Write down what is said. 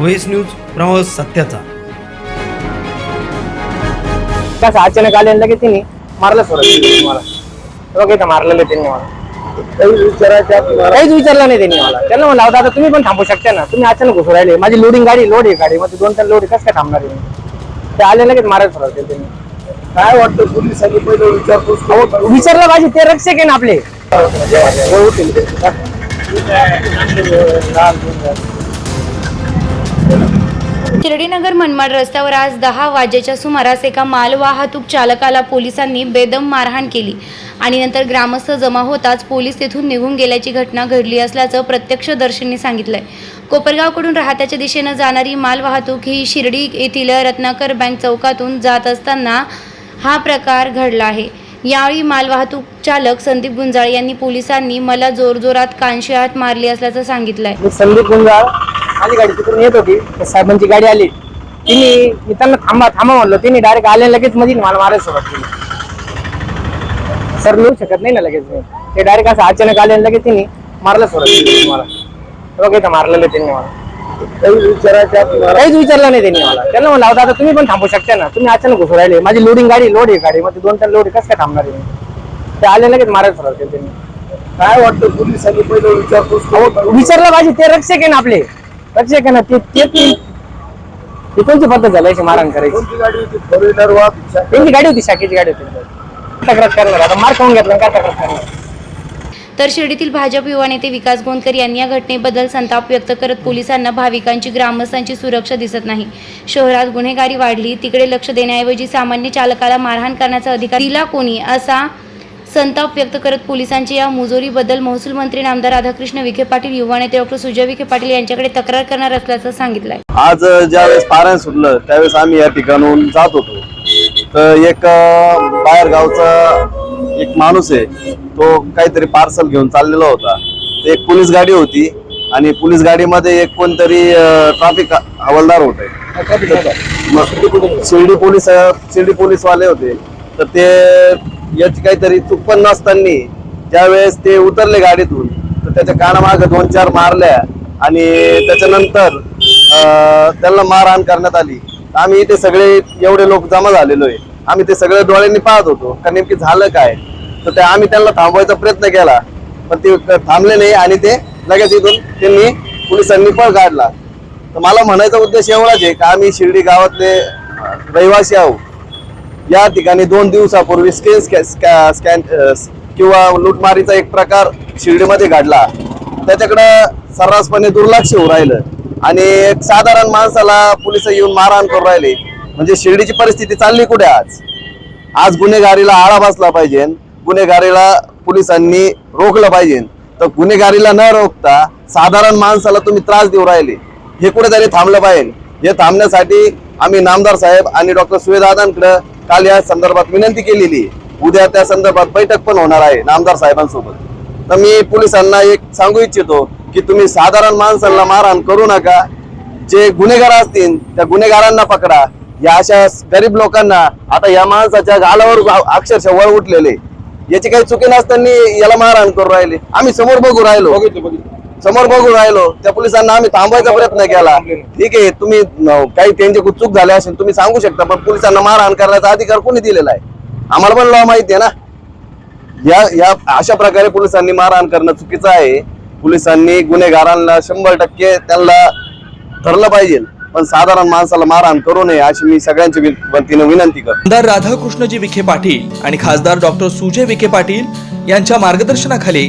Voice news प्रवास सत्याचा. कसं अचानक आले आणि लगेच त्यांनी मारलं सोडत मला बघ इथं मारलेलं त्यांनी मला. काहीच विचारलं नाही त्यांनी मला. त्यांना म्हणलं "अहो दादा तुम्ही पण थांबू शकता ना. तुम्ही अचानक घुसू राहिले. माझी लोडिंग गाडी लोड आहे गाडी. मध्ये दोन तीन लोड कसं काय थांबणार आहे? ते आले लगेच मारायला सुरुवात केली त्यांनी. काय वाटतं पोलिसांनी पहिलं विचारपूस विचारलं पाहिजे ते रक्षक आहे ना आपले. शिर्डीनगर मनमाड रस्त्यावर आज दहा वाजेच्या सुमारास एका मालवाहतूक चालकाला पोलिसांनी बेदम मारहाण केली आणि नंतर ग्रामस्थ जमा होताच पोलीस तेथून निघून गेल्याची घटना घडली असल्याचं प्रत्यक्षदर्शींनी सांगितलंय. कोपरगावकडून राहत्याच्या दिशेनं जाणारी मालवाहतूक ही शिर्डी येथील रत्नाकर बँक चौकातून जात असताना हा प्रकार घडला आहे. यावेळी मालवाहतूक चालक संदीप गुंजाळ यांनी पोलिसांनी मला जोरजोरात कानशी हात मारली असल्याचं सांगितलंय. संदीप गुंजाळ माझी गाडी तिकडून येत होती. त्या साहेबांची गाडी आली. तिने मी त्यांना थांबा थांबा म्हणलो. तिने डायरेक्ट आले लगेच मध्ये मला मारायला सुरुवात केली. सर लिहू शकत नाही ना लगेच मी. ते डायरेक्ट असं अचानक आले लगेच तिने मारायला सुरुवात केली मला. बघ इथं मारलेलं त्यांनी मला. काही विचारायच्या तुम्हाला काहीच विचारलं नाही त्यांनी मला. त्यांना म्हणलं "अहो दादा तुम्ही पण थांबू शकता ना. तुम्ही अचानक घुसू राहिले. माझी लोडिंग गाडी लोड आहे गाडी. मध्ये दोन तीन लोड कसं काय थांबणार आहे? ते आले लगेच मारायला सुरुवात केली त्यांनी. काय वाटतं पोलिसांनी पहिलं विचारपूस विचारलं पाहिजे. ते रक्षक आहे ना आपले. ते ते ते- ते कोणती पद्धत झाली अशी मारहाण करायची? कोणती गाडी होती? फोर व्हीलर वा रिक्षा? त्यांची गाडी होती शाखेची गाडी होती. तक्रार करणार आता मार खाऊन घेतला काय तक्रार करणार? तर शिर्डीतील भाजप युवा नेते विकास गोंदकर यांनी या घटनेबद्दल संताप व्यक्त करत पोलिसांना भाविकांची ग्रामस्थांची सुरक्षा दिसत नाही. शहरात गुन्हेगारी वाढली तिकडे लक्ष देण्याऐवजी सामान्य चालकाला मारहाण करण्याचा अधिकार दिला कोणी असा संताप व्यक्त करत पोलिसांच्या या मुजोरीबद्दल महसूल मंत्री नामदार राधाकृष्ण विखे पाटील युवा नेते डॉक्टर सुजय विखे पाटील यांच्याकडे तक्रार करणार असल्याचं सांगितलंय. आज ज्यावेळेस पारायण सुटलं त्यावेळेस आम्ही या ठिकाणून जात होतो. तर एक बाहेर गावचा एक माणूस आहे तो काहीतरी पार्सल घेऊन चाललेला होता. ते एक पोलीस गाडी होती आणि पोलीस गाडीमध्ये एक कोणतरी ट्रॅफिक हवालदार होते. शिर्डी पोलीस शिर्डी पोलीस वाले होते. तर ते याची काहीतरी चूक पण नसताना ज्यावेळेस ते उतरले गाडीतून तर त्याच्या कानामाग दोन चार मारल्या आणि त्याच्यानंतर त्यांना मारहाण करण्यात आली. आम्ही इथे सगळे एवढे लोक जमा झालेलो आहे. आम्ही ते सगळे डोळ्यांनी पाहत होतो का नेमकी झालं काय? तर ते आम्ही त्यांना थांबवायचा प्रयत्न केला पण ते थांबले नाही आणि ते लगेच इथून त्यांनी पोलिसांनी पळ काढला. तर मला म्हणायचा उद्देश एवढाच आहे का आम्ही शिर्डी गावातले रहिवासी आहोत. या ठिकाणी दोन दिवसापूर्वी स्केन स्कॅन स्कॅन किंवा लूटमारीचा एक प्रकार शिर्डीमध्ये घडला. त्याच्याकडं सर्रासपणे दुर्लक्ष होऊ राहिलं. आणि एक साधारण माणसाला पोलीस येऊन मारहाण करू राहिले. म्हणजे शिर्डीची परिस्थिती चालली कुठे आज? आज गुन्हेगारीला आळा बसला पाहिजे. गुन्हेगारीला पोलिसांनी रोखलं पाहिजे. तर गुन्हेगारीला न रोखता साधारण माणसाला तुम्ही त्रास देऊ राहिले. हे कुठेतरी थांबलं पाहिजे. हे थांबण्यासाठी आम्ही नामदार साहेब आणि डॉक्टर सुवेदादांकडं काल या संदर्भात विनंती केलेली आहे. उद्या त्या संदर्भात बैठक पण होणार आहे नामदार साहेबांसोबत. तर मी पोलिसांना एक सांगू इच्छितो की तुम्ही साधारण माणसांना मारहाण करू नका. जे गुन्हेगार असतील त्या गुन्हेगारांना पकडा. या अशा गरीब लोकांना आता या माणसाच्या गालावर अक्षरशः वळ उठलेले याची काही चुकी नसताना याला मारहाण करू राहिले. आम्ही समोर बघू राहिलो. बघितलं बघितलं. समोर बघून राहिलो त्या पोलिसांना आम्ही थांबवायचा प्रयत्न केला. ठीक आहे तुम्ही काही त्यांची चूक झाली असेल तुम्ही सांगू शकता पण पोलिसांना मारहाण करण्याचा अधिकार कोणी दिलेला आहे? आम्हाला पण लॉ माहिती आहे ना? या या अशा प्रकारे पोलिसांनी मारहाण करणं चुकीचं आहे. पोलिसांनी गुन्हेगारांना शंभर टक्के त्यांना धरलं पाहिजे पण साधारण माणसाला मारहाण करू नये अशी मी सगळ्यांची वि- वतीनं विनंती करतो. आमदार राधाकृष्णजी विखे पाटील आणि खासदार डॉक्टर सुजय विखे पाटील यांच्या मार्गदर्शनाखाली